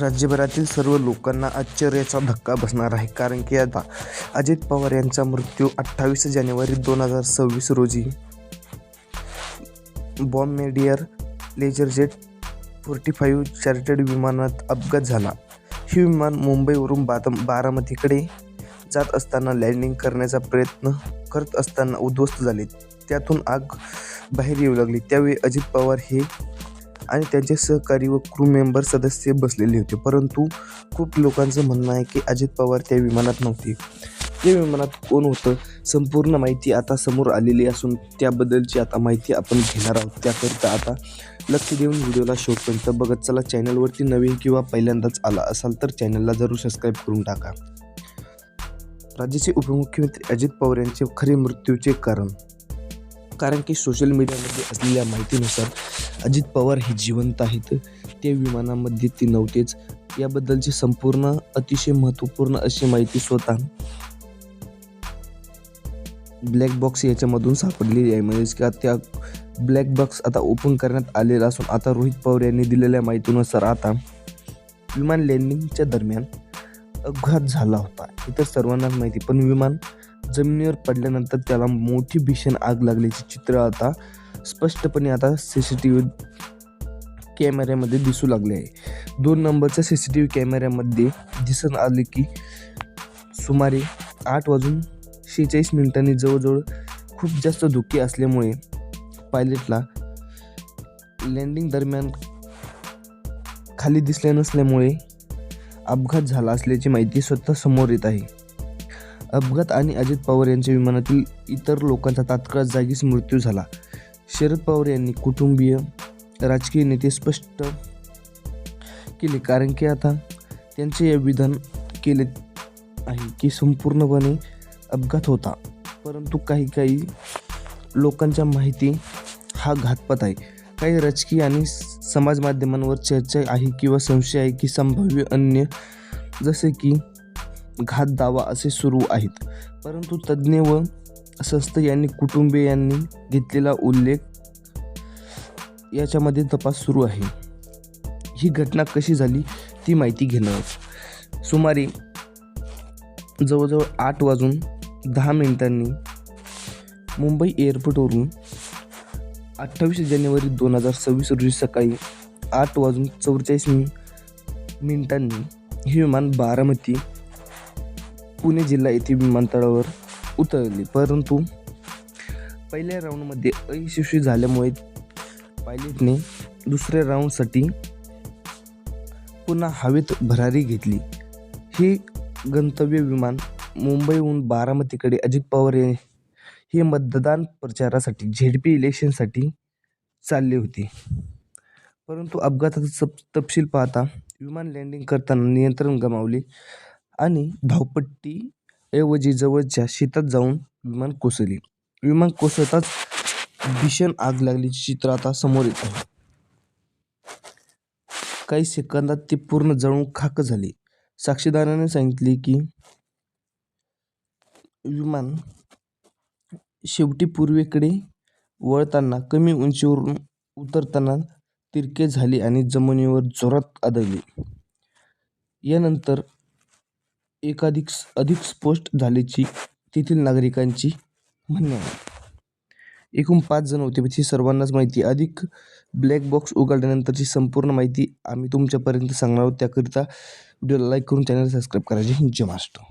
राज्यभरातील सर्व लोकांना आश्चर्याचा धक्का बसणार आहे. कारण की आता अजित पवार यांचा मृत्यू अठ्ठावीस जानेवारी दोन हजार सव्वीस रोजी. Bombardier Learjet forty five chartered विमानात अपघात झाला. हे विमान मुंबईवरून बात बारामतीकडे जात असताना लँडिंग करण्याचा प्रयत्न करत असताना उद्ध्वस्त झाले. त्यातून आग बाहेर येऊ लागली. त्यावेळी अजित पवार हे आणि त्यांचे सहकारी व क्रू मेंबर सदस्य बसलेले होते. परंतु खूप लोकांचं म्हणणं आहे की अजित पवार त्या विमानात नव्हते. ते विमानात कोण होतं? संपूर्ण माहिती आता समोर आलेली असून त्याबद्दलची आता माहिती आपण घेणार आहोत. त्याकरिता आता लक्ष देऊन व्हिडिओला शेवटपर्यंत बघत चला. चॅनलवरती नवीन किंवा पहिल्यांदाच आला असाल तर चॅनलला जरूर सबस्क्राईब करून टाका. राज्याचे उपमुख्यमंत्री अजित पवार यांचे खरे मृत्यूचे कारण कारण की सोशल मीडियामध्ये असलेल्या माहितीनुसार अजित पवार हे जिवंत आहेत. ते विमानामध्ये ते नव्हतेच. याबद्दलची संपूर्ण अतिशय महत्त्वपूर्ण अशी माहिती स्वतः ब्लॅक बॉक्स याच्यामधून सापडलेली आहे. म्हणजेच की त्या ब्लॅक बॉक्स आता ओपन करण्यात आलेला असून आता रोहित पवार यांनी दिलेल्या माहितीनुसार आता विमान लँडिंगच्या दरम्यान अपघात झाला होता. इतर सर्वांनाच माहिती पण विमान जमिनीवर पडल्यानंतर त्याला मोठी भीषण आग लागल्याचे चित्र आता स्पष्टपणे आता सी सी टी व्ही कॅमेऱ्यामध्ये दिसू लागले आहे. दोन नंबरच्या सी सी टी व्ही कॅमेऱ्यामध्ये दिसून आले की सुमारे आठ वाजून शेहेचाळीस मिनिटांनी जवळजवळ खूप जास्त धुके असल्यामुळे पायलटला लँडिंग दरम्यान खाली दिसले नसल्यामुळे अपघात झाला असल्याची माहिती स्वतः समोर येत आहे. अपघात आणि अजित पवार यांच्या विमानातील इतर लोकांचा तात्काळ जागीच मृत्यू झाला. शरद पवार यांनी कुटुंबीय राजकीय नेते स्पष्ट केले कारण की आता त्यांचे हे विधान केले आहे की संपूर्णपणे अपघात होता. परंतु काही काही लोकांच्या माहिती हा घातपात आहे. काही राजकीय आणि समाज माध्यमांवर चर्चा आहे किंवा संशय आहे की संभाव्य अन्य जसे की घात दावा असे सुरू आहेत. परंतु तज्ज्ञ व संस्थ यांनी कुटुंबियांनी घेतलेला उल्लेख याच्यामध्ये तपास सुरू आहे. ही घटना कशी झाली ती माहिती घेणं. सुमारे जवळजवळ आठ वाजून दहा मिनिटांनी मुंबई एअरपोर्टवरून अठ्ठावीस जानेवारी दोन हजार सव्वीस रोजी सकाळी आठ वाजून चौवेचाळीस मिनिटांनी हे विमान बारामती पुणे जिल्हा येथे विमानतळावर उतरली. परंतु पहिल्या राऊंडमध्ये अयशस्वी झाल्यामुळे पायलटने दुसऱ्या राऊंडसाठी पुन्हा हवेत भरारी घेतली. हे गंतव्य विमान मुंबईहून बारामतीकडे अजित पवार हे हे मतदान प्रचारासाठी झेडपी इलेक्शनसाठी चालले होते. परंतु अपघाताचा तपशील पाहता विमान लँडिंग करताना नियंत्रण गमावले. आणि धावपट्टी ऐवजी जवळच्या शेतात जाऊन विमान कोसळले. विमान कोसळताच भीषण आग लागल्याचे चित्र आता समोर येत आहे. काही सेकंदात ते पूर्ण जळून खाक झाले. साक्षीदाराने सांगितले की विमान शेवटी पूर्वेकडे वळताना कमी उंचीवरून उतरताना तिरके झाले आणि जमिनीवर जोरात आदळले. यानंतर एकाधिक अधिक स्पष्ट झाल्याची तेथील नागरिकांची म्हणणे आहे. एकूण पाच जण होते ती सर्वांनाच माहिती अधिक ब्लॅक बॉक्स उघडल्यानंतरची संपूर्ण माहिती आम्ही तुमच्यापर्यंत सांगणार आहोत. त्याकरिता व्हिडिओला लाईक करून चॅनल सबस्क्राईब करायचे जय हिंद जय महाराष्ट्र